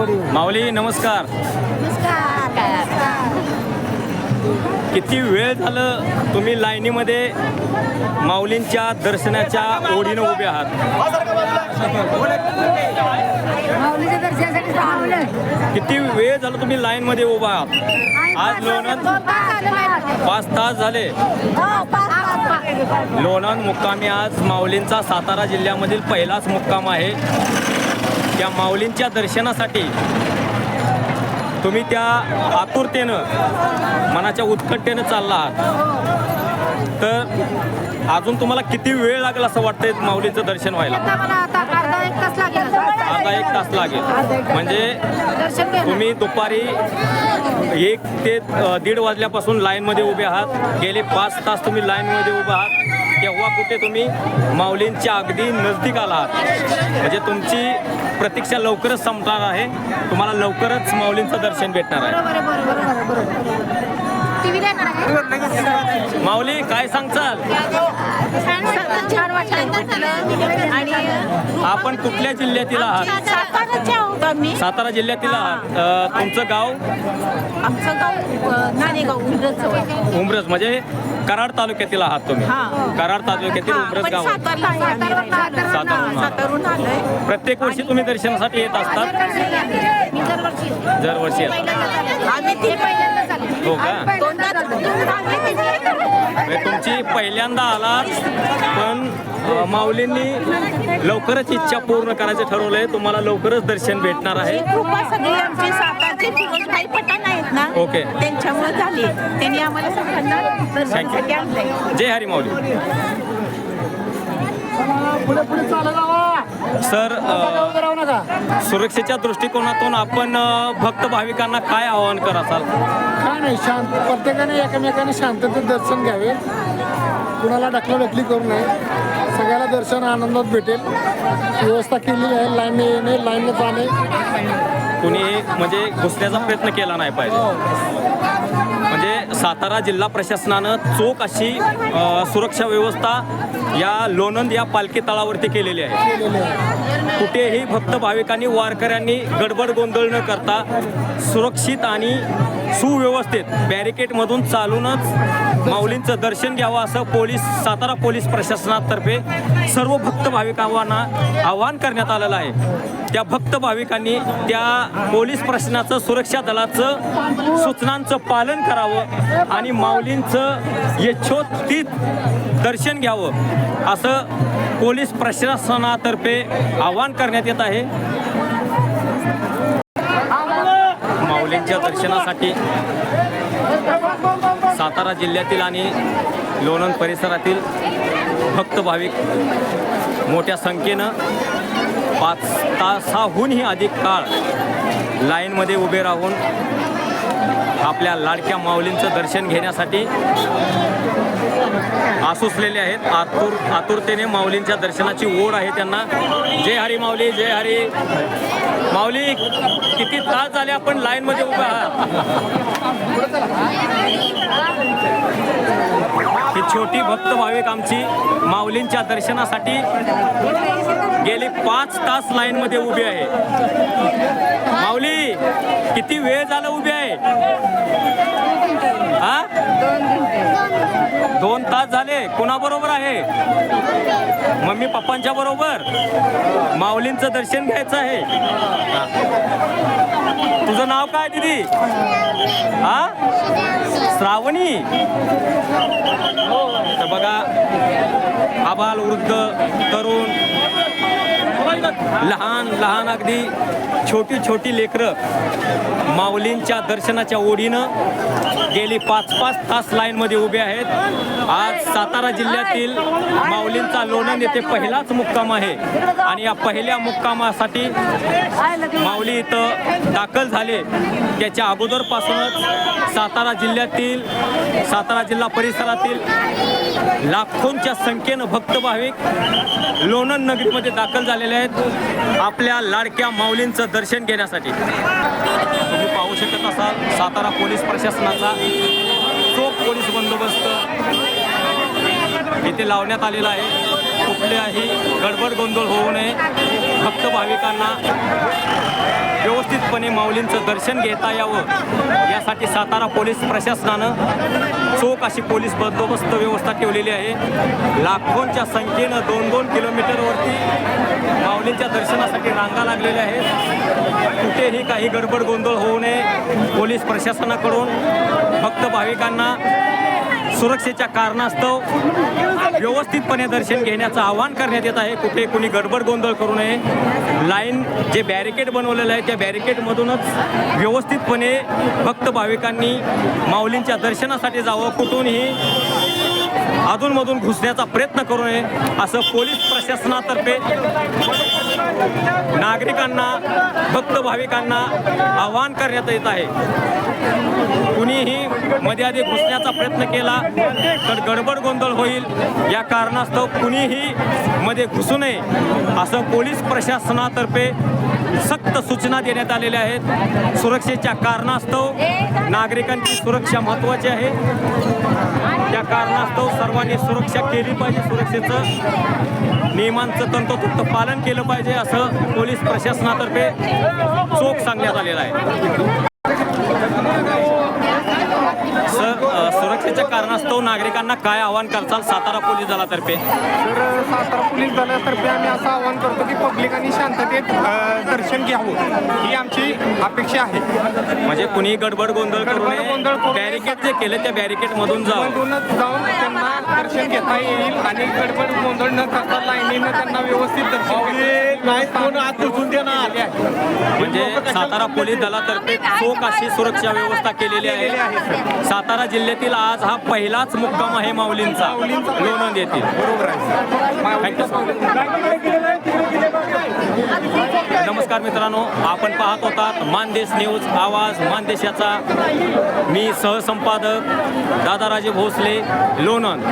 माऊली नमस्कार. किती वेळ झालं तुम्ही लाईनीमध्ये माऊलींच्या दर्शनाच्या ओढीनं उभे आहात? किती वेळ झालं तुम्ही लाईनमध्ये उभा आहात? आज लोणंद पाच तास झाले. लोणंद मुक्कामी आज माऊलींचा सातारा जिल्ह्यामधील पहिलाच मुक्काम आहे. त्या माऊलींच्या दर्शनासाठी तुम्ही त्या आतुरतेनं मनाच्या उत्कटतेनं चालला आहात. तर अजून तुम्हाला किती वेळ लागेल असं वाटतंय माऊलींचं दर्शन व्हायला? आता अर्धा एक तास लागेल. म्हणजे तुम्ही दुपारी एक ते दीड वाजल्यापासून लाईनमध्ये उभे आहात. गेले पाच तास तुम्ही लाईनमध्ये उभे आहात. तेव्हा कुठे तुम्ही माऊलींच्या अगदी नजदीक आला आहात म्हणजे तुमची प्रतीक्षा लवकरच संपणार आहे. तुम्हाला लवकरच माऊलींचं दर्शन भेटणार आहे. माऊली काय सांगचाल आपण कुठल्या जिल्ह्यातील आहात? सातारा जिल्ह्यातील आहात. तुमचं गाव? आमचं गाव उमरज. म्हणजे कराड तालुक्यातील आहात तुम्ही. हा. कराड तालुक्यातील उमरज गाव. सातारून प्रत्येक वर्षी तुम्ही दर्शनासाठी येत असतात? दरवर्षी हो का? म्हणजे तुमची पहिल्यांदा आलात पण माऊलींनी लवकरच इच्छा पूर्ण करायचं ठरवलंय. तुम्हाला लवकरच दर्शन भेटणार आहे. ओके. त्यांच्यामुळे झाली. त्यांनी आम्हाला सगळ्यांना दर्शनासाठी आणलंय. जय हरी माऊली. सर अ, सुरक्षेच्या दृष्टिकोनातून आपण अ, भक्त भाविकांना काय आवाहन कराल? काय नाही शांत प्रत्येकाने एकमेकाने शांततेत दर्शन घ्यावे. कुणाला ढकलाढकली करू नये. सगळ्याला दर्शन आनंदात भेटेल. व्यवस्था केलेली आहे. लाईन येणे लाईनला जाणे. कुणी म्हणजे घुसण्याचा प्रयत्न केला नाही पाहिजे. म्हणजे सातारा जिल्हा प्रशासनानं चोख अशी सुरक्षा व्यवस्था या लोणंद या पालखी तळावरती केलेली आहे. कुठेही भक्त भाविकांनी वारकऱ्यांनी गडबड गोंधळ न करता सुरक्षित आणि सुव्यवस्थित बॅरिकेडमधून चालूनच माऊलींचं दर्शन घ्यावं असं पोलीस सातारा पोलीस प्रशासनातर्फे सर्व भक्त भाविकांना आवाहन करण्यात आलेलं आहे. त्या भक्त भाविकांनी त्या पोलीस प्रशासनाचं सुरक्षा दलाचं सूचनांचं पालन करावं आणि माऊलींचं यच्छोत्तीत दर्शन घ्यावं असं पोलीस प्रशासनातर्फे आवाहन करण्यात येत आहे. माऊलींच्या दर्शनासाठी सातारा जिल्ह्यातील आणि लोणंद परिसरातील भक्त भाविक मोठ्या संख्येनं पाच तासाहूनही अधिक काळ लाईनमध्ये उभे राहून आपल्या लाडक्या माऊलींचं दर्शन घेण्यासाठी आसुसलेले आहेत. आतुर आतुरतेने माऊलींच्या दर्शनाची ओढ आहे त्यांना. जय हरी माऊली जय हरी. माऊली किती तास झाले आपण लाईनमध्ये उभे आहात? ही भक्त भाविक आमची माऊलींच्या दर्शनासाठी गेले पाच तास लाईन मध्ये उभी आहे. माऊली किती वेळ झाला उभी आहे? हा? दोन तास झाले. कोणाबरोबर आहे? मम्मी पप्पांच्या बरोबर? माऊलींचं दर्शन घ्यायचं आहे. नाव काय दिदी? हा? श्रावणी? तर बघा आबाल वृद्ध तरुण लहान लहान अगदी छोटी छोटी लेकरं माऊलींच्या दर्शनाच्या ओढीनं गेली पाच पाच तास लाईनमध्ये उभे आहेत. आज सातारा जिल्ह्यातील माऊलींचा लोणंद येथे पहिलाच मुक्काम आहे. आणि या पहिल्या मुक्कामासाठी माऊली इथं दाखल झाले. त्याच्या अगोदरपासूनच सातारा जिल्ह्यातील सातारा जिल्हा परिसरातील लाखोंच्या संख्येनं भक्त भाविक लोणंद नगरीमध्ये दाखल झालेले आहेत आपल्या लाडक्या माऊलींचं दर्शन घेण्यासाठी. तुम्ही पाहू शकत असाल सातारा पोलीस प्रशासनाचा चोख पोलीस बंदोबस्त. इथे लावण्यात आलेला आहे. कुठल्याही गडबड गोंधळ होऊ नये. भक्त भाविकांना व्यवस्थितपणे माऊलींचं दर्शन घेता यावं. यासाठी सातारा पोलीस प्रशासनानं चोख अशी पोलीस बंदोबस्त व्यवस्था ठेवलेली आहे. लाखोंच्या संख्येनं दोन दोन किलोमीटरवरती माऊलींच्या दर्शनासाठी रांगा लागलेल्या आहेत. कुठेही काही गडबड गोंधळ होऊ नये. पोलीस प्रशासनाकडून भक्त भाविकांना सुरक्षेच्या कारणास्तव व्यवस्थितपणे दर्शन घेण्याचं आवाहन करण्यात येत आहे. कुठे कुणी गडबड गोंधळ करू नये. लाईन जे बॅरिकेड बनवलेलं आहे त्या बॅरिकेडमधूनच व्यवस्थितपणे भक्त भाविकांनी माऊलींच्या दर्शनासाठी जावं. कुठूनही अधूनमधून घुसण्याचा प्रयत्न करू नये असं पोलीस प्रशासनातर्फे नागरिकांना भक्त भाविकांना आवाहन करण्यात येत आहे. मध्ये आधी घुसण्याचा प्रयत्न केला तर गडबड गोंधळ होईल. या कारणास्तव कुणीही मध्ये घुसू नये असं पोलीस प्रशासनातर्फे सक्त सूचना देण्यात आलेल्या आहेत. सुरक्षेच्या कारणास्तव नागरिकांची सुरक्षा महत्त्वाची आहे. त्या कारणास्तव सर्वांनी सुरक्षा केली पाहिजे. सुरक्षेचं नियमांचं तंतोतंत पालन केलं पाहिजे असं पोलीस प्रशासनातर्फे चोख सांगण्यात आलेलं आहे सर अ, सुरक्षेच्या कारणास्तव नागरिकांना काय आवाहन करताल? सातारा पोलीस दलातर्फे. तर सातारा पोलीस दलातर्फे आम्ही असं आवाहन करतो की पब्लिकांनी शांततेत अ, दर्शन घ्यावं. ही आमची अपेक्षा आहे. म्हणजे कुणी गडबड गोंधळ करू गडबड गोंधळ करू नये. नये. बॅरिकेड जे केले त्या बॅरिकेड मधून जावं. मधूनच जाऊन त्यांना दर्शन घेता येईल आणि गडबड गोंधळ न करता लाईनीनं त्यांना व्यवस्थित दर्शन सातारा पोलीस दलातर्फे चोख अशी सुरक्षा व्यवस्था केलेली आहे. सातारा जिल्ह्यातील आज हा पहिलाच मुक्काम आहे माऊलींचा. लोणंद येथील नमस्कार मित्रांनो आपण पाहत होतात मानदेश न्यूज आवाज मानदेशाचा मी सहसंपादक दादाराजे भोसले लोणंद.